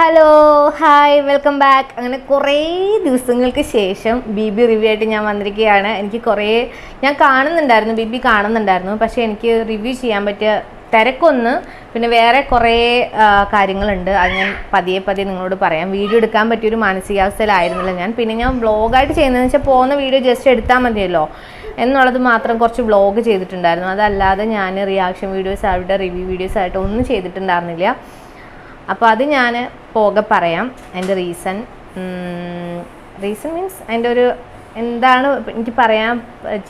Hello hi welcome back അങ്ങനെ കുറേ ദിവസങ്ങൾക്ക് ശേഷം ബി ബി റിവ്യൂ ആയിട്ട് ഞാൻ വന്നിരിക്കുകയാണ്. എനിക്ക് കുറേ ഞാൻ കാണുന്നുണ്ടായിരുന്നു ബി ബി കാണുന്നുണ്ടായിരുന്നു. പക്ഷേ എനിക്ക് റിവ്യൂ ചെയ്യാൻ പറ്റിയ തിരക്കൊന്ന് പിന്നെ വേറെ കുറേ കാര്യങ്ങളുണ്ട്. അത് ഞാൻ പതിയെ പതിയെ നിങ്ങളോട് പറയാം. വീഡിയോ എടുക്കാൻ പറ്റിയൊരു മാനസികാവസ്ഥയിലായിരുന്നില്ല ഞാൻ. പിന്നെ ഞാൻ വ്ളോഗായിട്ട് ചെയ്യുന്നതെന്ന് വെച്ചാൽ പോകുന്ന വീഡിയോ ജസ്റ്റ് എടുത്താൽ മതിയല്ലോ. എന്നുള്ളത് മാത്രം കുറച്ച് വ്ളോഗ് ചെയ്തിട്ടുണ്ടായിരുന്നു. അതല്ലാതെ ഞാൻ റിയാക്ഷൻ വീഡിയോസ് ആയിട്ട് റിവ്യൂ വീഡിയോസ് ആയിട്ട് ഒന്നും ചെയ്തിട്ടുണ്ടായിരുന്നില്ല. അപ്പോൾ അത് ഞാൻ പോകെ പറയാം. അതിന്റെ റീസൺ റീസൺ മീൻസ് അതിന്റെ ഒരു എന്താണ് എനിക്ക് പറയാൻ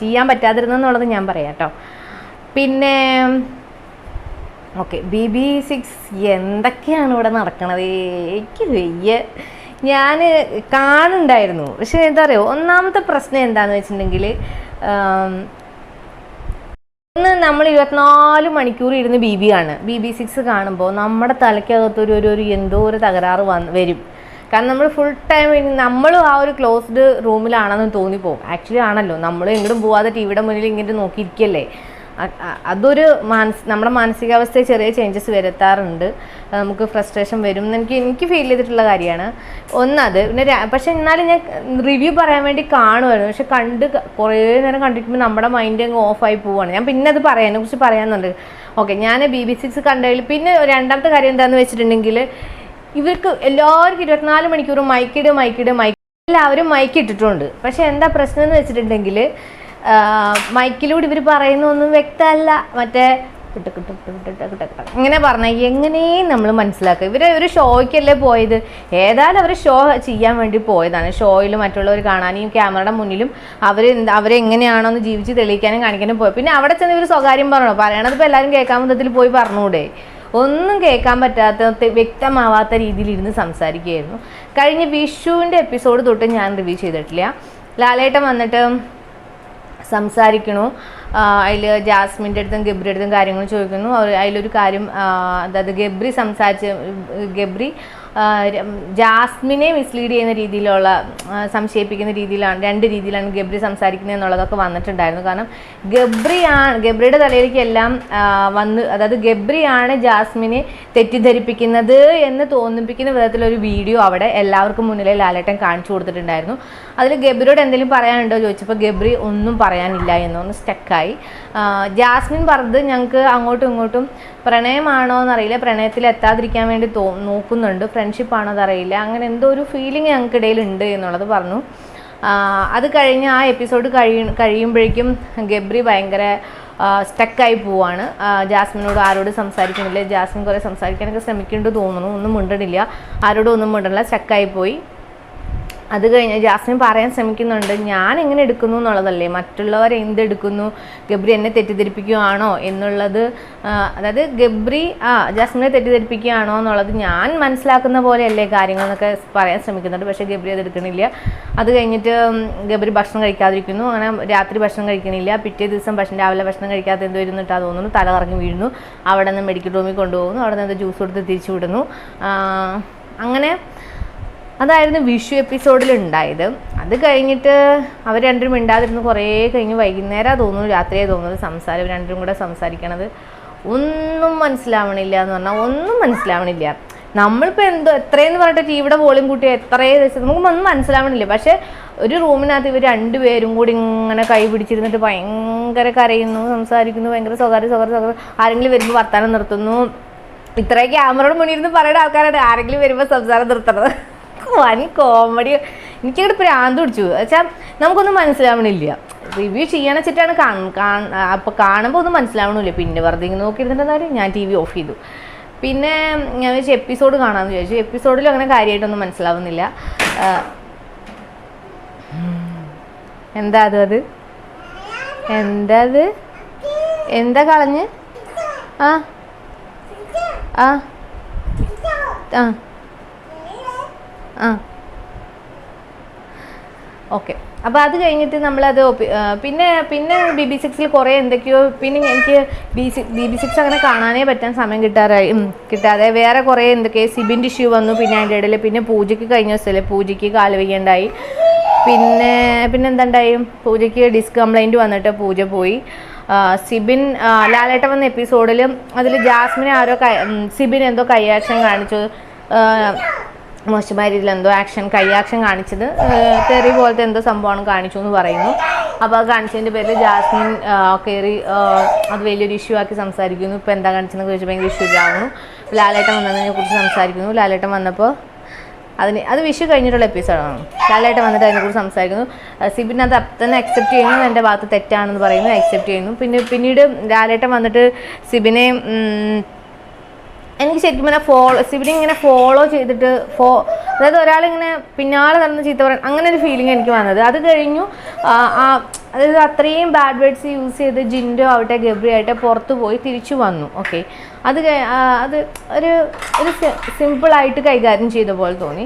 ചെയ്യാൻ പറ്റാതിരുന്നെന്നുള്ളത് ഞാൻ പറയാം കേട്ടോ പിന്നെ ഓക്കെ ബി ബി സിക്സ് എന്തൊക്കെയാണ് ഇവിടെ നടക്കണത്? എനിക്ക് വയ്യ. ഞാൻ കാണുന്നുണ്ടായിരുന്നു. പക്ഷേ എന്താ പറയുക ഒന്നാമത്തെ പ്രശ്നം എന്താണെന്ന് വെച്ചിട്ടുണ്ടെങ്കിൽ ഒന്ന് നമ്മൾ ഇരുപത്തിനാല് മണിക്കൂർ ഇരുന്ന് ബി ബി ആണ്. ബി ബി സിക്സ് കാണുമ്പോൾ നമ്മുടെ തലയ്ക്കകത്തൊരു ഒരു ഒരു എന്തോ ഒരു തകരാറ് വന്ന് വരും. കാരണം നമ്മൾ ഫുൾ ടൈം നമ്മളും ആ ഒരു ക്ലോസ്ഡ് റൂമിലാണെന്ന് തോന്നിപ്പോവും ആക്ച്വലി ആണല്ലോ നമ്മൾ എങ്ങോട്ടും പോവാതെ ടി വിയുടെ മുന്നിൽ ഇങ്ങനെ നോക്കിയിരിക്കല്ലേ? അതൊരു മാനസ് നമ്മുടെ മാനസികാവസ്ഥയിൽ ചെറിയ ചേഞ്ചസ് വരുത്താറുണ്ട്. നമുക്ക് ഫ്രസ്ട്രേഷൻ വരും എന്ന് എനിക്ക് എനിക്ക് ഫീൽ ചെയ്തിട്ടുള്ള കാര്യമാണ്. ഒന്നത് പിന്നെ പക്ഷെ എന്നാലും ഞാൻ റിവ്യൂ പറയാൻ വേണ്ടി കാണുമായിരുന്നു പക്ഷെ കണ്ട് കുറേ നേരം കണ്ടിട്ടുമ്പോൾ നമ്മുടെ മൈൻഡ് അങ്ങ് ഓഫായി പോവുകയാണ് ഞാൻ പിന്നെ അത് പറയാനെ കുറിച്ച് പറയാമെന്നുണ്ട് ഓക്കെ ഞാൻ ബി ബി സിക്സ് കണ്ടതിൽ പിന്നെ രണ്ടാമത്തെ കാര്യം എന്താണെന്ന് വെച്ചിട്ടുണ്ടെങ്കിൽ ഇവർക്ക് എല്ലാവർക്കും ഇരുപത്തിനാല് മണിക്കൂർ മൈക്കിട് മൈക്കിട് മൈക്ക് എല്ലാവരും മൈക്ക് ഇട്ടിട്ടുണ്ട്. പക്ഷെ എന്താ പ്രശ്നം എന്ന് വെച്ചിട്ടുണ്ടെങ്കിൽ മൈക്കിലൂടെ ഇവർ പറയുന്നൊന്നും വ്യക്തമല്ല. മറ്റേ ഇങ്ങനെ പറഞ്ഞാൽ എങ്ങനെയും നമ്മൾ മനസ്സിലാക്കുക ഇവർ ഒരു ഷോയ്ക്കല്ലേ പോയത്? ഏതായാലും അവർ ഷോ ചെയ്യാൻ വേണ്ടി പോയതാണ്. ഷോയിൽ മറ്റുള്ളവർ കാണാനും ക്യാമറയുടെ മുന്നിലും അവർ അവരെങ്ങനെയാണോ എന്ന് ജീവിച്ച് തെളിയിക്കാനും കാണിക്കാനും പോയി പിന്നെ അവിടെ ചെന്ന് ഇവർ സ്വകാര്യം പറഞ്ഞു? പറയണത് ഇപ്പോൾ എല്ലാവരും കേൾക്കാൻ വിധത്തിൽ പോയി പറഞ്ഞുകൂടെ ഒന്നും കേൾക്കാൻ പറ്റാത്ത വ്യക്തമാവാത്ത രീതിയിൽ ഇരുന്ന് സംസാരിക്കുകയായിരുന്നു. കഴിഞ്ഞ വിഷുവിന്റെ എപ്പിസോഡ് തൊട്ട് ഞാൻ റിവ്യൂ ചെയ്തിട്ടില്ല. ലാലേട്ടൻ വന്നിട്ട് സംസാരിക്കണു. അതിൽ ജാസ്മിന്റെ അടുത്തും ഗബ്രിയുടെ അടുത്തും കാര്യങ്ങൾ ചോദിക്കുന്നു. അതിലൊരു കാര്യം അതായത് ഗബ്രി സംസാരിച്ച് ഗബ്രി ജാസ്മിനെ മിസ്ലീഡ് ചെയ്യുന്ന രീതിയിലുള്ള സംശയിപ്പിക്കുന്ന രീതിയിലാണ് രണ്ട് രീതിയിലാണ് ഗബ്രി സംസാരിക്കുന്നത് എന്നുള്ളതൊക്കെ വന്നിട്ടുണ്ടായിരുന്നു. കാരണം ഗബ്രിയാണ് ഗബ്രിയുടെ തലയിലേക്ക് എല്ലാം വന്ന് അതായത് ഗബ്രിയാണ് ജാസ്മിനെ തെറ്റിദ്ധരിപ്പിക്കുന്നത് എന്ന് തോന്നിപ്പിക്കുന്ന വിധത്തിലൊരു വീഡിയോ അവിടെ എല്ലാവർക്കും മുന്നിലെ ലാലേട്ടൻ കാണിച്ചു കൊടുത്തിട്ടുണ്ടായിരുന്നു. അതിൽ ഗബ്രിയോട് എന്തെങ്കിലും പറയാനുണ്ടോ? ചോദിച്ചപ്പോൾ ഗബ്രി ഒന്നും പറയാനില്ല എന്നൊന്ന് സ്റ്റക്കായി ജാസ്മിൻ പറഞ്ഞത് ഞങ്ങൾക്ക് അങ്ങോട്ടും ഇങ്ങോട്ടും പ്രണയമാണോ എന്നറിയില്ല. പ്രണയത്തിൽ എത്താതിരിക്കാൻ വേണ്ടി തോ നോക്കുന്നുണ്ട്. ഫ്രണ്ട്ഷിപ്പ് ആണോ എന്നറിയില്ല. അങ്ങനെ എന്തോ ഒരു ഫീലിംഗ് ഞങ്ങൾക്കിടയിൽ ഉണ്ട് എന്നുള്ളത് പറഞ്ഞു. അത് കഴിഞ്ഞ് ആ എപ്പിസോഡ് കഴിയ കഴിയുമ്പോഴേക്കും ഗബ്രി ഭയങ്കര സ്റ്റക്കായി പോവാണ്. ജാസ്മിനോട് ആരോട് സംസാരിക്കുന്നില്ല ജാസ്മിൻ കുറേ സംസാരിക്കാനൊക്കെ ശ്രമിക്കുന്നുണ്ട് തോന്നുന്നു. ഒന്നും മിണ്ടണില്ല. ആരോടും ഒന്നും മിണ്ടണില്ല. സ്റ്റക്കായി പോയി. അത് കഴിഞ്ഞ് ജാസ്മിൻ പറയാൻ ശ്രമിക്കുന്നുണ്ട് ഞാൻ എങ്ങനെ എടുക്കുന്നു എന്നുള്ളതല്ലേ? മറ്റുള്ളവർ എന്തെടുക്കുന്നു? ഗബ്രി എന്നെ തെറ്റിദ്ധരിപ്പിക്കുകയാണോ എന്നുള്ളത് അതായത് ഗബ്രി ആ ജാസ്മിനെ തെറ്റിദ്ധരിപ്പിക്കുകയാണോ എന്നുള്ളത് ഞാൻ മനസ്സിലാക്കുന്ന പോലെയല്ലേ കാര്യങ്ങൾ എന്നൊക്കെ പറയാൻ ശ്രമിക്കുന്നുണ്ട്. പക്ഷേ ഗബ്രി അത് എടുക്കണില്ല. അത് കഴിഞ്ഞിട്ട് ഗബ്രി ഭക്ഷണം കഴിക്കാതിരിക്കുന്നു. അങ്ങനെ രാത്രി ഭക്ഷണം കഴിക്കണില്ല. പിറ്റേ ദിവസം ഭക്ഷണം രാവിലെ ഭക്ഷണം കഴിക്കാതെ എന്തോ ഇരുന്നിട്ടാ തോന്നുന്നു. തല കറങ്ങി വീഴുന്നു. അവിടെ നിന്ന് മെഡിക്കൽ റൂമിൽ കൊണ്ടുപോകുന്നു. അവിടെ നിന്ന് ജ്യൂസ് കൊടുത്ത് തിരിച്ചു വിടുന്നു. അങ്ങനെ അതായിരുന്നു വിഷു എപ്പിസോഡിൽ ഉണ്ടായത്. അത് കഴിഞ്ഞിട്ട് അവർ രണ്ടും മിണ്ടാതിരുന്ന് കുറേ കഴിഞ്ഞ് വൈകുന്നേരം തോന്നുന്നു രാത്രിയെ തോന്നുന്നത് സംസാരം. രണ്ടും കൂടെ സംസാരിക്കണത് ഒന്നും മനസ്സിലാവണില്ല എന്ന് പറഞ്ഞാൽ ഒന്നും മനസ്സിലാവണില്ല. നമ്മളിപ്പോൾ എന്തോ എത്രയെന്ന് പറഞ്ഞിട്ട് ടിവിയുടെ വോളിയം കൂട്ടി എത്രയേ നമുക്ക് ഒന്നും മനസ്സിലാവണില്ല. പക്ഷേ ഒരു റൂമിനകത്ത് ഇവർ രണ്ടുപേരും കൂടി ഇങ്ങനെ കൈ പിടിച്ചിരുന്നിട്ട് ഭയങ്കര കരയുന്നു സംസാരിക്കുന്നു ഭയങ്കര സ്വകാര്യ സ്വകാര്യ സ്വകാര്യ. ആരെങ്കിലും വരുമ്പോൾ വർത്താനം നിർത്തുന്നു. ഇത്രയും ക്യാമറയുടെ മുന്നിൽ ഇരുന്ന് പറയുന്ന ആൾക്കാരാണ് ആരെങ്കിലും വരുമ്പോൾ സംസാരം നിർത്തണത് വൻ കോമഡി എനിക്കിവിടെ പ്രാന്ത് പിടിച്ചു. വെച്ചാൽ നമുക്കൊന്നും മനസ്സിലാവണില്ല. റിവ്യൂ ചെയ്യാൻ വെച്ചിട്ടാണ് അപ്പോൾ കാണുമ്പോൾ ഒന്നും മനസ്സിലാവണില്ല. പിന്നെ വെറുതെ ഇങ്ങനെ നോക്കിയിരുന്നിട്ട് ഞാൻ ടി വി ഓഫ് ചെയ്തു. പിന്നെ ഞാൻ വെച്ചാൽ എപ്പിസോഡ് കാണാമെന്ന് ചോദിച്ചു എപ്പിസോഡിൽ അങ്ങനെ കാര്യമായിട്ടൊന്നും മനസ്സിലാവുന്നില്ല. എന്താ അത് അത്? എന്താ അത്? എന്താ കളഞ്ഞ്? ആ ആ ആ. ആ. ഓക്കെ. അപ്പോൾ അത് കഴിഞ്ഞിട്ട് നമ്മളത് പിന്നെ പിന്നെ ബി ബി സിക്സിൽ കുറേ എന്തൊക്കെയോ പിന്നെ എനിക്ക് ബി ബി സിക്സ് അങ്ങനെ കാണാനേ പറ്റാൻ സമയം കിട്ടാറായി. കിട്ടാതെ വേറെ കുറേ എന്തൊക്കെ സിബിന്റെ ഇഷ്യൂ വന്നു പിന്നെ അതിന്റെ ഇടയിൽ പിന്നെ പൂജയ്ക്ക് കഴിഞ്ഞ ദിവസമല്ലേ പൂജയ്ക്ക് കാൽ വയ്യണ്ടായി. പിന്നെ പിന്നെ എന്തുണ്ടായി? പൂജയ്ക്ക് ഡിസ്ക് കംപ്ലൈന്റ് വന്നിട്ട് പൂജ പോയി. സിബിൻ ലാലേട്ട വന്ന എപ്പിസോഡിൽ അതിൽ ജാസ്മിനെ ആരോ സിബിൻ എന്തോ കൈയാക്ഷൻ കാണിച്ചു. മോശമായ രീതിയിൽ എന്തോ ആക്ഷൻ കൈ ആക്ഷൻ കാണിച്ചത്. തെറി പോലത്തെ എന്തോ സംഭവമാണ് കാണിച്ചു എന്ന് പറയുന്നു. അപ്പോൾ ആ കാണിച്ചതിന്റെ പേരിൽ ജാസ്മിൻ കയറി അത് വലിയൊരു ഇഷ്യൂ ആക്കി സംസാരിക്കുന്നു. ഇപ്പോൾ എന്താ കാണിച്ചതെന്ന് ചോദിച്ചാൽ ഭയങ്കര ഇഷ്യൂ ആവുന്നു. ലാലേട്ടൻ വന്നതിനെ കുറിച്ച് സംസാരിക്കുന്നു. ലാലേട്ടൻ വന്നപ്പോൾ അതിന് അത് വിഷു കഴിഞ്ഞിട്ടുള്ള എപ്പിസോഡാണ് ലാലേട്ടൻ വന്നിട്ട് അതിനെക്കുറിച്ച് സംസാരിക്കുന്നു. സിബിൻ അത് തന്നെ അക്സെപ്റ്റ് ചെയ്യുന്നു. എന്റെ ഭാഗത്ത് തെറ്റാണെന്ന് പറയുന്നു. അക്സെപ്റ്റ് ചെയ്യുന്നു. പിന്നെ പിന്നീട് ലാലേട്ടൻ വന്നിട്ട് സിബിനെ എനിക്ക് ശരിക്കും പറഞ്ഞാൽ ഫോളോ സിബിനെ ഇങ്ങനെ ഫോളോ ചെയ്തിട്ട് ഫോ അതായത് ഒരാളിങ്ങനെ പിന്നാലെ നടന്ന് ചീത്ത പറയാൻ അങ്ങനെ ഒരു ഫീലിംഗ് എനിക്ക് വന്നത്. അത് കഴിഞ്ഞു അതായത് അത്രയും ബാഡ് വേർഡ്സ് യൂസ് ചെയ്ത് ജിൻഡോ ആവട്ടെ ഗബ്രി ആവട്ടെ പുറത്ത് പോയി തിരിച്ചു വന്നു. ഓക്കെ അത് അത് ഒരു ഒരു സിമ്പിളായിട്ട് കൈകാര്യം ചെയ്ത പോലെ തോന്നി.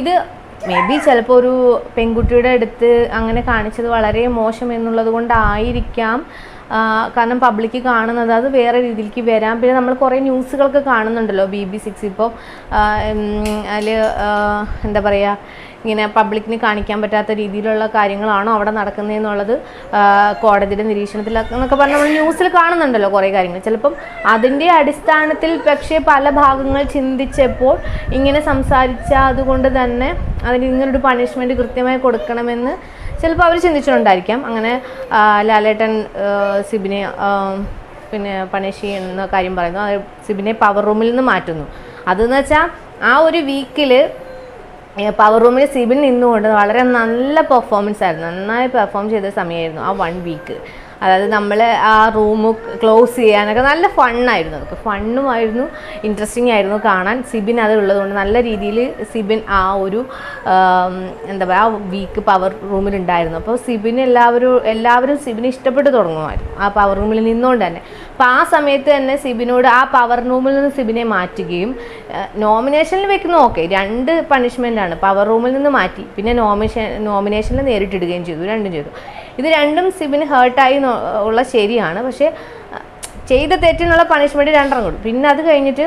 ഇത് മേ ബി ചിലപ്പോൾ ഒരു പെൺകുട്ടിയുടെ അടുത്ത് അങ്ങനെ കാണിച്ചത് വളരെ മോശം എന്നുള്ളത് കൊണ്ടായിരിക്കാം. കാരണം പബ്ലിക്ക് കാണുന്നത് അത് വേറെ രീതിയിലേക്ക് വരാം. പിന്നെ നമ്മൾ കുറേ ന്യൂസുകളൊക്കെ കാണുന്നുണ്ടല്ലോ ബി ബി സിക്സ് ഇപ്പോൾ അതിൽ എന്താ പറയുക ഇങ്ങനെ പബ്ലിക്കിന് കാണിക്കാൻ പറ്റാത്ത രീതിയിലുള്ള കാര്യങ്ങളാണോ അവിടെ നടക്കുന്നതെന്നുള്ളത് കോടതിയുടെ നിരീക്ഷണത്തിലൊക്കെ എന്നൊക്കെ പറഞ്ഞ് നമ്മൾ ന്യൂസിൽ കാണുന്നുണ്ടല്ലോ കുറേ കാര്യങ്ങൾ. ചിലപ്പം അതിന്റെ അടിസ്ഥാനത്തിൽ പക്ഷേ പല ഭാഗങ്ങൾ ചിന്തിച്ചപ്പോൾ ഇങ്ങനെ സംസാരിച്ച അതുകൊണ്ട് തന്നെ അതിന് ഇങ്ങനൊരു പണിഷ്മെന്റ് കൃത്യമായി കൊടുക്കണമെന്ന് ചിലപ്പോൾ അവർ ചിന്തിച്ചിട്ടുണ്ടായിരിക്കാം. അങ്ങനെ ലാലേട്ടൻ സിബിനെ പിന്നെ പണേഷ് ചെയ്യുന്ന കാര്യം പറയുന്നു. അത് സിബിനെ പവർ റൂമിൽ നിന്ന് മാറ്റുന്നു. അതെന്ന് വെച്ചാൽ ആ ഒരു വീക്കിൽ പവർ റൂമിൽ സിബിൻ നിന്നുകൊണ്ട് വളരെ നല്ല പെർഫോമൻസ് ആയിരുന്നു. നന്നായി പെർഫോം ചെയ്ത സമയമായിരുന്നു ആ വൺ വീക്ക് അതായത് നമ്മൾ ആ റൂം ക്ലോസ് ചെയ്യാനൊക്കെ നല്ല ഫണ്ണായിരുന്നു അതൊക്കെ ഫണ്ണുമായിരുന്നു ഇൻട്രസ്റ്റിംഗ് ആയിരുന്നു കാണാൻ. സിബിൻ അത് ഉള്ളതുകൊണ്ട് നല്ല രീതിയിൽ സിബിൻ ആ ഒരു എന്താ പറയുക ആ വീക്ക് പവർ റൂമിലുണ്ടായിരുന്നു അപ്പോൾ സിബിൻ എല്ലാവരും എല്ലാവരും സിബിനെ ഇഷ്ടപ്പെട്ട് തുടങ്ങുമായിരുന്നു. ആ പവർ റൂമിൽ നിന്നുകൊണ്ട് തന്നെ. അപ്പോൾ ആ സമയത്ത് തന്നെ സിബിനോട് ആ പവർ റൂമിൽ നിന്ന് സിബിനെ മാറ്റുകയും നോമിനേഷനിൽ വെക്കുന്ന ഓക്കെ രണ്ട് പണിഷ്മെന്റ് ആണ്. പവർ റൂമിൽ നിന്ന് മാറ്റി പിന്നെ നോമിനേഷൻ നോമിനേഷനിൽ നേരിട്ടിടുകയും ചെയ്തു രണ്ടും ചെയ്തു. ഇത് രണ്ടും സിബിന് ഹേർട്ടായി ഉള്ള ശരിയാണ്. പക്ഷേ ചെയ്ത തെറ്റിനുള്ള പണിഷ്മെന്റ് രണ്ടെണ്ണം കൊടുക്കും പിന്നെ അത് കഴിഞ്ഞിട്ട്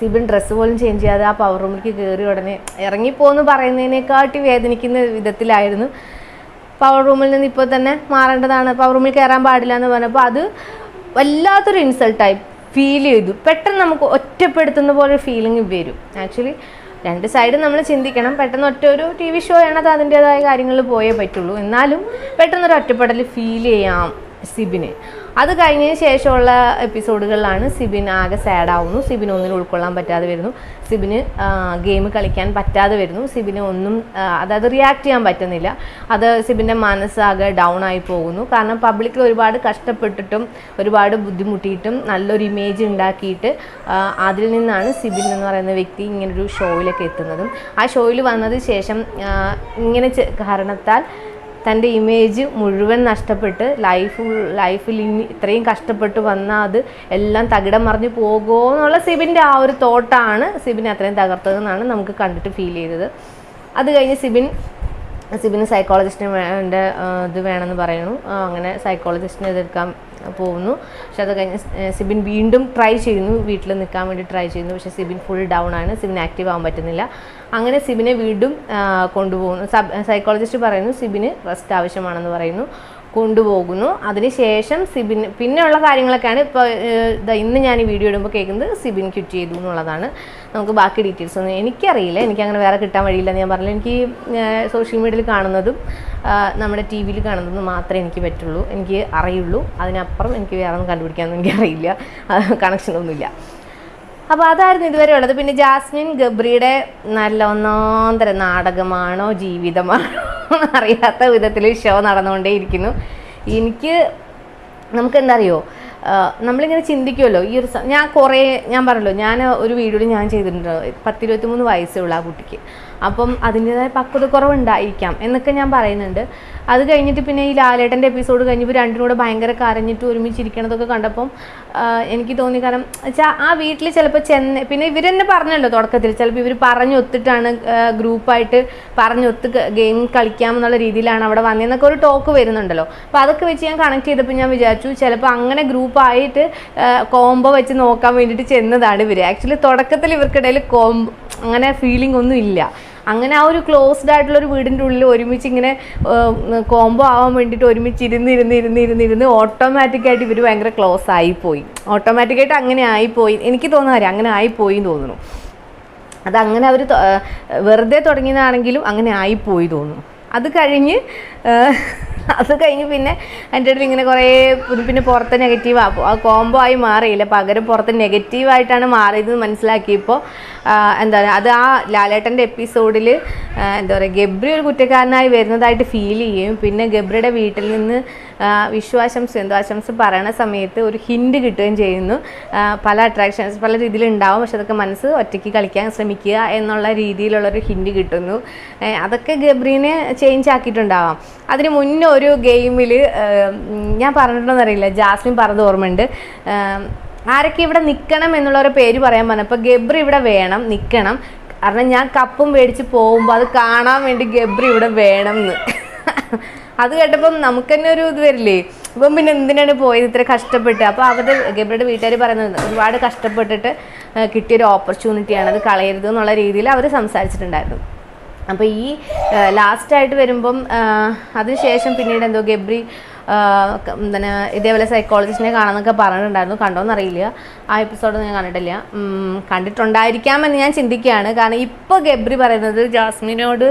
സിബിൻ ഡ്രസ്സ് പോലും ചേഞ്ച് ചെയ്യാതെ ആ പവർ റൂമിലേക്ക് കയറി ഉടനെ ഇറങ്ങിപ്പോന്ന് പറയുന്നതിനെക്കാട്ടി വേദനിക്കുന്ന വിധത്തിലായിരുന്നു. പവർ റൂമിൽ നിന്ന് ഇപ്പോൾ തന്നെ മാറേണ്ടതാണ്. പവർ റൂമിൽ കയറാൻ പാടില്ല എന്ന് പറഞ്ഞപ്പോൾ അത് വല്ലാത്തൊരു ഇൻസൾട്ടായി ഫീൽ ചെയ്തു. പെട്ടെന്ന് നമുക്ക് ഒറ്റപ്പെടുത്തുന്ന പോലെ ഒരു ഫീലിംഗ് വരും. ആക്ച്വലി രണ്ട് സൈഡ് നമ്മൾ ചിന്തിക്കണം. പെട്ടെന്ന് ഒറ്റ ഒരു ടി വി ഷോ ആണ് അത് അതിന്റേതായ കാര്യങ്ങളിൽ പോയേ പറ്റുള്ളൂ. എന്നാലും പെട്ടെന്നൊരു ഒറ്റപ്പെടൽ ഫീൽ ചെയ്യാം സിബിന്. അത് കഴിഞ്ഞതിന് ശേഷമുള്ള എപ്പിസോഡുകളിലാണ് സിബിൻ ആകെ സാഡ് ആവുന്നു. സിബിൻ ഒന്നിനും ഉൾക്കൊള്ളാൻ പറ്റാതെ വരുന്നു. സിബിന് ഗെയിം കളിക്കാൻ പറ്റാതെ വരുന്നു. സിബിന് ഒന്നും അതായത് റിയാക്ട് ചെയ്യാൻ പറ്റുന്നില്ല. അത് സിബിന്റെ മനസ്സാകെ ഡൗൺ ആയി പോകുന്നു. കാരണം പബ്ലിക്കിൽ ഒരുപാട് കഷ്ടപ്പെട്ടിട്ടും ഒരുപാട് ബുദ്ധിമുട്ടിയിട്ടും നല്ലൊരു ഇമേജ് ഉണ്ടാക്കിയിട്ട് അതിൽ നിന്നാണ് സിബിൻ എന്ന് പറയുന്ന വ്യക്തി ഇങ്ങനൊരു ഷോയിലൊക്കെ എത്തുന്നതും. ആ ഷോയിൽ വന്നതിന് ശേഷം ഇങ്ങനെ കാരണത്താൽ തന്റെ ഇമേജ് മുഴുവൻ നഷ്ടപ്പെട്ട് ലൈഫ് ലൈഫിൽ ഇനി ഇത്രയും കഷ്ടപ്പെട്ട് വന്നാൽ അത് എല്ലാം തകിടം മറിഞ്ഞ് പോകുമോ എന്നുള്ള സിബിന്റെ ആ ഒരു തോട്ടാണ് സിബിനെ അത്രയും തകർത്തതെന്നാണ് നമുക്ക് കണ്ടിട്ട് ഫീൽ ചെയ്തത്. അത് കഴിഞ്ഞ് സിബിൻ സിബിന് സൈക്കോളജിസ്റ്റിന് വേണ്ട ഇത് വേണമെന്ന് പറയുന്നു. അങ്ങനെ സൈക്കോളജിസ്റ്റിനെ എതിർക്കാൻ പോകുന്നു. പക്ഷെ അത് കഴിഞ്ഞ് സിബിൻ വീണ്ടും ട്രൈ ചെയ്യുന്നു. വീട്ടിൽ നിൽക്കാൻ വേണ്ടി ട്രൈ ചെയ്യുന്നു. പക്ഷേ സിബിൻ ഫുൾ ഡൗൺ ആണ്. സിബിൻ ആക്റ്റീവ് ആവാൻ പറ്റുന്നില്ല. അങ്ങനെ സിബിനെ വീണ്ടും കൊണ്ടുപോകുന്നു. സൈക്കോളജിസ്റ്റ് പറയുന്നു സിബിന് റെസ്റ്റ് ആവശ്യമാണെന്ന് പറയുന്നു. കൊണ്ടുപോകുന്നു. അതിനുശേഷം സിബിൻ പിന്നെയുള്ള കാര്യങ്ങളൊക്കെയാണ് ഇപ്പോൾ ഇന്ന് ഞാൻ ഈ വീഡിയോ ഇടുമ്പോൾ കേൾക്കുന്നത് സിബിൻ ക്വിറ്റ് ചെയ്തു എന്നുള്ളതാണ്. നമുക്ക് ബാക്കി ഡീറ്റെയിൽസ് ഒന്നും എനിക്കറിയില്ല. എനിക്ക് അങ്ങനെ വേറെ കിട്ടാൻ വഴിയില്ലെന്ന് ഞാൻ പറഞ്ഞു എനിക്ക് സോഷ്യൽ മീഡിയയിൽ കാണുന്നതും നമ്മുടെ ടി വിയിൽ കാണുന്നതും മാത്രമേ എനിക്ക് പറ്റുള്ളൂ. എനിക്ക് അറിയുള്ളൂ. അതിനപ്പുറം എനിക്ക് വേറെ ഒന്നും കണ്ടുപിടിക്കാമെന്ന് എനിക്കറിയില്ല കണക്ഷനൊന്നുമില്ല അപ്പോൾ അതായിരുന്നു ഇതുവരെ ഉള്ളത്. പിന്നെ ജാസ്മിൻ ഗബ്രിയുടെ നല്ല ഒന്നാന്തര നാടകമാണോ ജീവിതമാണോ അറിയാത്ത വിധത്തിൽ ഷോ നടന്നുകൊണ്ടേയിരിക്കുന്നു. എനിക്ക് നമുക്ക് എന്താ അറിയോ? ആ, നമ്മളിങ്ങനെ ചിന്തിക്കുമല്ലോ ഈ ഒരു ഞാൻ കുറേ ഞാൻ പറഞ്ഞല്ലോ ഞാൻ ഒരു വീഡിയോയിൽ ഞാൻ ചെയ്തിട്ടുണ്ട്. പത്തിരുപത്തി മൂന്ന് വയസ്സേ ഉള്ളൂ ആ കുട്ടിക്ക്. അപ്പം അതിന്റെതായ പക്വത കുറവുണ്ടായിരിക്കാം എന്നൊക്കെ ഞാൻ പറയുന്നുണ്ട്. അത് കഴിഞ്ഞിട്ട് പിന്നെ ഈ ലാലേട്ടന്റെ എപ്പിസോഡ് കഴിഞ്ഞപ്പോൾ രണ്ടിനും കൂടെ ഭയങ്കര കരഞ്ഞിട്ട് ഒരുമിച്ചിരിക്കണതൊക്കെ കണ്ടപ്പം എനിക്ക് തോന്നി കാരണം വെച്ചാൽ ആ വീട്ടിൽ ചിലപ്പോൾ ചെന്ന് പിന്നെ ഇവർ തന്നെ പറഞ്ഞല്ലോ തുടക്കത്തിൽ ചിലപ്പോൾ ഇവർ പറഞ്ഞൊത്തിട്ടാണ് ഗ്രൂപ്പായിട്ട് പറഞ്ഞൊത്ത് ഗെയിം കളിക്കാം എന്നുള്ള രീതിയിലാണ് അവിടെ വന്നതെന്നൊക്കെ ഒരു ടോക്ക് വരുന്നുണ്ടല്ലോ. അപ്പോൾ അതൊക്കെ വെച്ച് ഞാൻ കണക്ട് ചെയ്തപ്പോൾ ഞാൻ വിചാരിച്ചു ചിലപ്പോൾ അങ്ങനെ ഗ്രൂപ്പായിട്ട് കോംബോ വെച്ച് നോക്കാൻ വേണ്ടിയിട്ട് ചെന്നതാണ് ഇവർ ആക്ച്വലി തുടക്കത്തിൽ ഇവർക്കിടയിൽ കോംബോ അങ്ങനെ ഫീലിംഗ് ഒന്നും ഇല്ല അങ്ങനെ ആ ഒരു ക്ലോസ്ഡ് ആയിട്ടുള്ള ഒരു വീടിന്റെ ഉള്ളിൽ ഒരുമിച്ച് ഇങ്ങനെ കോംബോ ആവാൻ വേണ്ടിയിട്ട് ഒരുമിച്ച് ഇരുന്ന് ഇരുന്ന് ഇരുന്ന് ഇരുന്ന് ഇരുന്ന് ഓട്ടോമാറ്റിക്കായിട്ട് ഇവർ ഭയങ്കര ക്ലോസ് ആയിപ്പോയി ഓട്ടോമാറ്റിക്കായിട്ട് അങ്ങനെ ആയിപ്പോയി. എനിക്ക് തോന്നുന്ന കാര്യം അങ്ങനെ ആയിപ്പോയി എന്ന് തോന്നുന്നു. അതങ്ങനെ അവർ വെറുതെ തുടങ്ങിയതാണെങ്കിലും അങ്ങനെ ആയിപ്പോയി തോന്നുന്നു. അത് കഴിഞ്ഞ് അത് കഴിഞ്ഞ് പിന്നെ എന്റെ അടുത്ത് ഇങ്ങനെ കുറേ പിന്നെ- പുറത്ത് നെഗറ്റീവ് ആ. കോംബോ ആയി മാറിയില്ല. പകരം പുറത്ത് നെഗറ്റീവായിട്ടാണ് മാറിയത് മനസ്സിലാക്കിയപ്പോൾ എന്താ പറയുക അത് ആ ലാലേട്ടന്റെ എപ്പിസോഡിൽ എന്താ പറയുക ഗബ്രി ഒരു കുറ്റക്കാരനായി വരുന്നതായിട്ട് ഫീൽ ചെയ്യും. പിന്നെ ഗബ്രിയുടെ വീട്ടിൽ നിന്ന് എന്തോ ആശംസ പറയണ സമയത്ത് ഒരു ഹിൻഡ് കിട്ടുകയും ചെയ്യുന്നു. പല അട്രാക്ഷൻസ് പല രീതിയിൽ ഉണ്ടാവും പക്ഷെ അതൊക്കെ മനസ്സ് ഒറ്റയ്ക്ക് കളിക്കാൻ ശ്രമിക്കുക എന്നുള്ള രീതിയിലുള്ളൊരു ഹിൻഡ് കിട്ടുന്നു. അതൊക്കെ ഗബ്രീനെ ചേഞ്ച് ആക്കിയിട്ടുണ്ടാവാം. അതിന് മുന്നേ ഒരു ഗെയിമിൽ ഞാൻ പറഞ്ഞിട്ടുണ്ടെന്ന് അറിയില്ല. ജാസ്മിൻ പറഞ്ഞത് ഓർമ്മയുണ്ട്. ആരൊക്കെ ഇവിടെ നിൽക്കണം എന്നുള്ള ഒരു പേര് പറയാൻ പറഞ്ഞപ്പോൾ ഗബ്രി ഇവിടെ വേണം നിൽക്കണം കാരണം ഞാൻ കപ്പും മേടിച്ച് പോകുമ്പോൾ അത് കാണാൻ വേണ്ടി ഗബ്രി ഇവിടെ വേണം എന്ന്. അത് കേട്ടപ്പം നമുക്ക് തന്നെ ഒരു ഇത് വരില്ലേ? ഇപ്പം പിന്നെ എന്തിനാണ് പോയത് ഇത്ര കഷ്ടപ്പെട്ട്? അപ്പോൾ അവരുടെ ഗബ്രിയുടെ വീട്ടുകാർ പറയുന്നത് ഒരുപാട് കഷ്ടപ്പെട്ടിട്ട് കിട്ടിയൊരു ഓപ്പർച്യൂണിറ്റിയാണ് അത് കളയരുത് എന്നുള്ള രീതിയിൽ അവർ സംസാരിച്ചിട്ടുണ്ടായിരുന്നു. അപ്പോൾ ഈ ലാസ്റ്റായിട്ട് വരുമ്പം അതിനുശേഷം പിന്നീട് എന്തോ ഗബ്രി എന്താണ് ഇതേപോലെ സൈക്കോളജിസ്റ്റിനെ കാണാമെന്നൊക്കെ പറഞ്ഞിട്ടുണ്ടായിരുന്നു. കണ്ടോന്നറിയില്ല. ആ എപ്പിസോഡ് ഞാൻ കണ്ടിട്ടില്ല. കണ്ടിട്ടുണ്ടായിരിക്കാമെന്ന് ഞാൻ ചിന്തിക്കുകയാണ്. കാരണം ഇപ്പോൾ ഗബ്രി പറയുന്നത് ജാസ്മിനോട്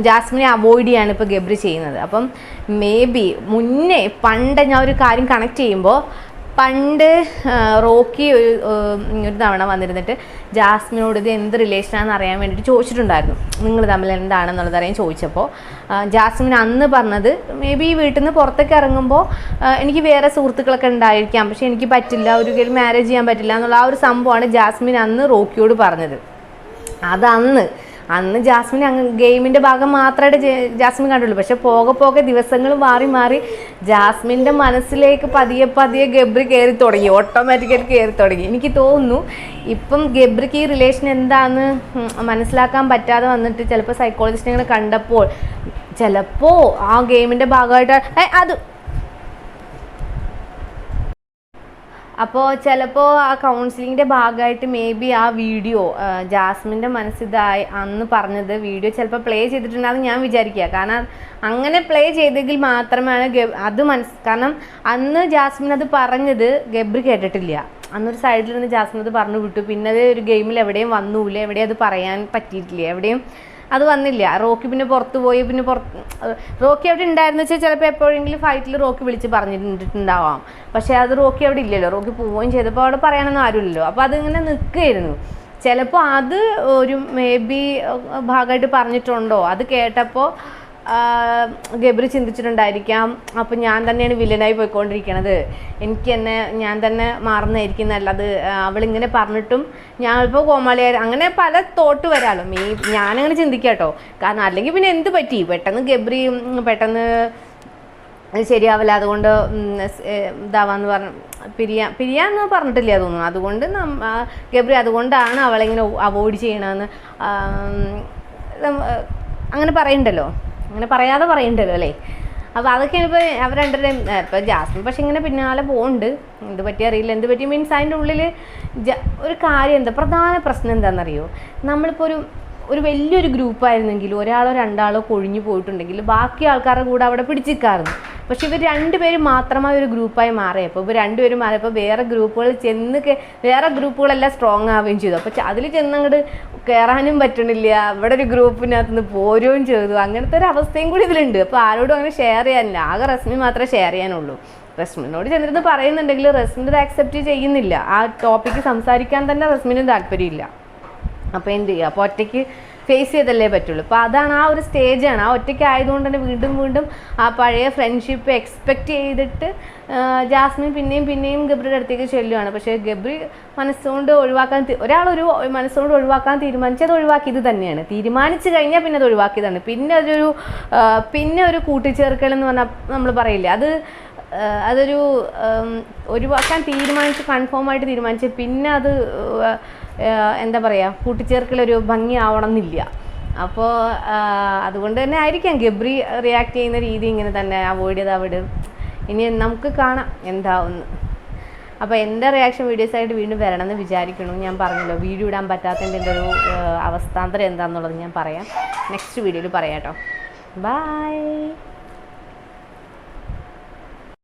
ജാസ്മിനെ അവോയ്ഡ് ചെയ്യാണ് ഇപ്പോൾ ഗബ്രി ചെയ്യുന്നത്. അപ്പം മേ ബി മുന്നേ പണ്ട് ഞാൻ ഒരു കാര്യം കണക്ട് ചെയ്യുമ്പോൾ പണ്ട് റോക്കി ഒരു ഒരു തവണ വന്നിരുന്നിട്ട് ജാസ്മിനോട് ഇത് എന്ത് റിലേഷനാണെന്ന് അറിയാൻ വേണ്ടിയിട്ട് ചോദിച്ചിട്ടുണ്ടായിരുന്നു. നിങ്ങൾ തമ്മിൽ എന്താണെന്നുള്ളത് അറിയാൻ ചോദിച്ചപ്പോൾ ജാസ്മിൻ അന്ന് പറഞ്ഞത് മേ ബി വീട്ടിൽ നിന്ന് പുറത്തേക്ക് ഇറങ്ങുമ്പോൾ എനിക്ക് വേറെ സുഹൃത്തുക്കളൊക്കെ ഉണ്ടായിരിക്കാം. പക്ഷേ എനിക്ക് പറ്റില്ല ഒരിക്കലും മാരേജ് ചെയ്യാൻ പറ്റില്ല എന്നുള്ള ആ ഒരു സംഭവമാണ് ജാസ്മിൻ അന്ന് റോക്കിയോട് പറഞ്ഞത്. അതന്ന് അന്ന് ജാസ്മിൻ അങ്ങ് ഗെയിമിന്റെ ഭാഗം മാത്രമായിട്ട് ജാസ്മിൻ കണ്ടുള്ളൂ പക്ഷെ പോകെ പോകെ ദിവസങ്ങൾ മാറി മാറി ജാസ്മിന്റെ മനസ്സിലേക്ക് പതിയെ പതിയെ ഗബ്രി കയറി തുടങ്ങി. ഓട്ടോമാറ്റിക്കായിട്ട് കയറി തുടങ്ങി. എനിക്ക് തോന്നുന്നു ഇപ്പം ഗബ്രിക്ക് ഈ റിലേഷൻ എന്താണെന്ന് മനസ്സിലാക്കാൻ പറ്റാതെ വന്നിട്ട് ചിലപ്പോൾ സൈക്കോളജിസ്റ്റിനെ കണ്ടപ്പോൾ ചിലപ്പോൾ ആ ഗെയിമിന്റെ ഭാഗമായിട്ട് അത് അപ്പോൾ ചിലപ്പോൾ ആ കൗൺസിലിങ്ങിന്റെ ഭാഗമായിട്ട് മേ ബി ആ വീഡിയോ ജാസ്മിന്റെ മനസ്സിതായി അന്ന് പറഞ്ഞത് വീഡിയോ ചിലപ്പോൾ പ്ലേ ചെയ്തിട്ടുണ്ടാകും ഞാൻ വിചാരിക്കുക കാരണം അങ്ങനെ പ്ലേ ചെയ്തെങ്കിൽ മാത്രമാണ് അത് മനസ് കാരണം അന്ന് ജാസ്മിൻ അത് പറഞ്ഞത് ഗബ്രി കേട്ടിട്ടില്ല. അന്നൊരു സൈഡിൽ നിന്ന് ജാസ്മിൻ അത് പറഞ്ഞു വിട്ടു. പിന്നെ അത് ഒരു ഗെയിമിൽ എവിടെയും വന്നൂല. എവിടെയും അത് പറയാൻ പറ്റിയിട്ടില്ല. എവിടെയും അത് വന്നില്ല. റോക്കി പിന്നെ പുറത്ത് പോയി പിന്നെ പുറത്ത് റോക്കി അവിടെ ഉണ്ടായിരുന്നു വെച്ചാൽ ചിലപ്പോൾ എപ്പോഴെങ്കിലും ഫൈറ്റിൽ റോക്കി വിളിച്ച് പറഞ്ഞിട്ടുണ്ടാവാം. പക്ഷേ അത് റോക്കി അവിടെ ഇല്ലല്ലോ. റോക്കി പോവുകയും ചെയ്തപ്പോൾ അവിടെ പറയാനൊന്നും ആരുമില്ലല്ലോ. അപ്പോൾ അതിങ്ങനെ നിൽക്കുകയായിരുന്നു. ചിലപ്പോൾ അത് ഒരു മേ ബി ഭാഗമായിട്ട് പറഞ്ഞിട്ടുണ്ടോ? അത് കേട്ടപ്പോൾ ഗബ്രി ചിന്തിച്ചിട്ടുണ്ടായിരിക്കാം. അപ്പം ഞാൻ തന്നെയാണ് വില്ലനായി പോയിക്കൊണ്ടിരിക്കണത്. എനിക്ക് തന്നെ ഞാൻ തന്നെ മാറുന്നതായിരിക്കും നല്ലത്. അവളിങ്ങനെ പറഞ്ഞിട്ടും ഞാൻ ഇപ്പോൾ കോമാളിയായി. അങ്ങനെ പല തോട്ട് വരാലോ. മീ ഞാനങ്ങനെ ചിന്തിക്കാം കേട്ടോ കാരണം അല്ലെങ്കിൽ പിന്നെ എന്ത് പറ്റി? പെട്ടെന്ന് ഗബ്രി പെട്ടെന്ന് ശരിയാവില്ല. അതുകൊണ്ട് ഇതാവാന്ന് പറഞ്ഞു പിരിയാ പിരിയാന്ന് പറഞ്ഞിട്ടില്ല തോന്നുന്നു. അതുകൊണ്ട് ഗബ്രി അതുകൊണ്ടാണ് അവളിങ്ങനെ അവോയ്ഡ് ചെയ്യണമെന്ന് അങ്ങനെ പറയണ്ടല്ലോ. അങ്ങനെ പറയാതെ പറയണ്ടല്ലോ അല്ലേ? അപ്പോൾ അതൊക്കെയാണ് ഇപ്പോൾ അവർ രണ്ടുപേരും ഇപ്പോൾ ജാസ്മിൻ പക്ഷെ ഇങ്ങനെ പിന്നാലെ പോകുന്നുണ്ട് എന്ത് പറ്റി അറിയില്ല. എന്ത് പറ്റി മീൻസ് അതിന്റെ ഉള്ളിൽ ഒരു കാര്യം എന്താ? പ്രധാന പ്രശ്നം എന്താണെന്നറിയോ നമ്മളിപ്പോൾ ഒരു ഒരു വലിയൊരു ഗ്രൂപ്പായിരുന്നെങ്കിൽ ഒരാളോ രണ്ടാളോ കൊഴിഞ്ഞു പോയിട്ടുണ്ടെങ്കിൽ ബാക്കി ആൾക്കാരുടെ കൂടെ അവിടെ പിടിച്ചിരിക്കാറുണ്ട് പക്ഷെ ഇവർ രണ്ടുപേരും മാത്രമായി ഒരു ഗ്രൂപ്പായി മാറിയപ്പോൾ ഇവർ രണ്ടുപേരും മാറിയപ്പോൾ വേറെ ഗ്രൂപ്പുകൾ ചെന്ന് വേറെ ഗ്രൂപ്പുകളെല്ലാം സ്ട്രോങ് ആവുകയും ചെയ്തു. അപ്പോൾ അതിൽ ചെന്ന് അങ്ങോട്ട് കയറാനും പറ്റണില്ല. ഇവിടെ ഒരു ഗ്രൂപ്പിനകത്ത് നിന്ന് പോരുകയും ചെയ്തു. അങ്ങനത്തെ ഒരു അവസ്ഥയും കൂടി ഇതിലുണ്ട്. അപ്പോൾ ആരോടും അങ്ങനെ ഷെയർ ചെയ്യാനില്ല. ആകെ റസ്മി മാത്രമേ ഷെയർ ചെയ്യാനുള്ളൂ. റസ്മിനോട് ചെന്നിരുന്ന് പറയുന്നുണ്ടെങ്കിൽ റസ്മിന്റെ ആക്സെപ്റ്റ് ചെയ്യുന്നില്ല. ആ ടോപ്പിക്ക് സംസാരിക്കാൻ തന്നെ റസ്മിനും താല്പര്യമില്ല. അപ്പോൾ എന്ത് ചെയ്യുക അപ്പോൾ ഒറ്റയ്ക്ക് ഫേസ് ചെയ്തല്ലേ പറ്റുള്ളൂ. അപ്പോൾ അതാണ് ആ ഒരു സ്റ്റേജാണ് ആ ഒറ്റയ്ക്ക് ആയതുകൊണ്ട് തന്നെ വീണ്ടും വീണ്ടും ആ പഴയ ഫ്രണ്ട്ഷിപ്പ് എക്സ്പെക്റ്റ് ചെയ്തിട്ട് ജാസ്മിൻ പിന്നെയും പിന്നെയും ഗബ്രിയുടെ അടുത്തേക്ക് ചെല്ലുകയാണ് പക്ഷേ ഗബ്രി മനസ്സുകൊണ്ട് ഒഴിവാക്കാൻ ഒരാളൊരു മനസ്സുകൊണ്ട് ഒഴിവാക്കാൻ തീരുമാനിച്ചത് ഒഴിവാക്കിയത് തന്നെയാണ്. തീരുമാനിച്ചു കഴിഞ്ഞാൽ പിന്നെ അത് ഒഴിവാക്കിയതാണ്. പിന്നെ അതൊരു പിന്നെ ഒരു കൂട്ടിച്ചേർക്കൽ എന്ന് പറഞ്ഞാൽ നമ്മൾ പറയില്ലേ? അത് അതൊരു ഒഴിവാക്കാൻ തീരുമാനിച്ച് കൺഫേമായിട്ട് തീരുമാനിച്ച് പിന്നെ അത് എന്താ പറയുക കൂട്ടിച്ചേർക്കലൊരു ഭംഗിയാവണം എന്നില്ല അപ്പോൾ അതുകൊണ്ട് തന്നെ ആയിരിക്കാം. ഗബ്രി റിയാക്ട് ചെയ്യുന്ന രീതി ഇങ്ങനെ തന്നെ. അവോയ്ഡ് ചെയ്ത് അവിടെ ഇനി നമുക്ക് കാണാം എന്താവുന്നു. അപ്പോൾ എന്റെ റിയാക്ഷൻ വീഡിയോസായിട്ട് വീണ്ടും വരണമെന്ന് വിചാരിക്കണു ഞാൻ പറഞ്ഞല്ലോ വീഡിയോ ഇടാൻ പറ്റാത്തതിന്റെ എന്റെ ഒരു അവസ്ഥാന്തരം എന്താണെന്നുള്ളത് ഞാൻ പറയാം. നെക്സ്റ്റ് വീഡിയോയിൽ പറയാം കേട്ടോ. ബൈ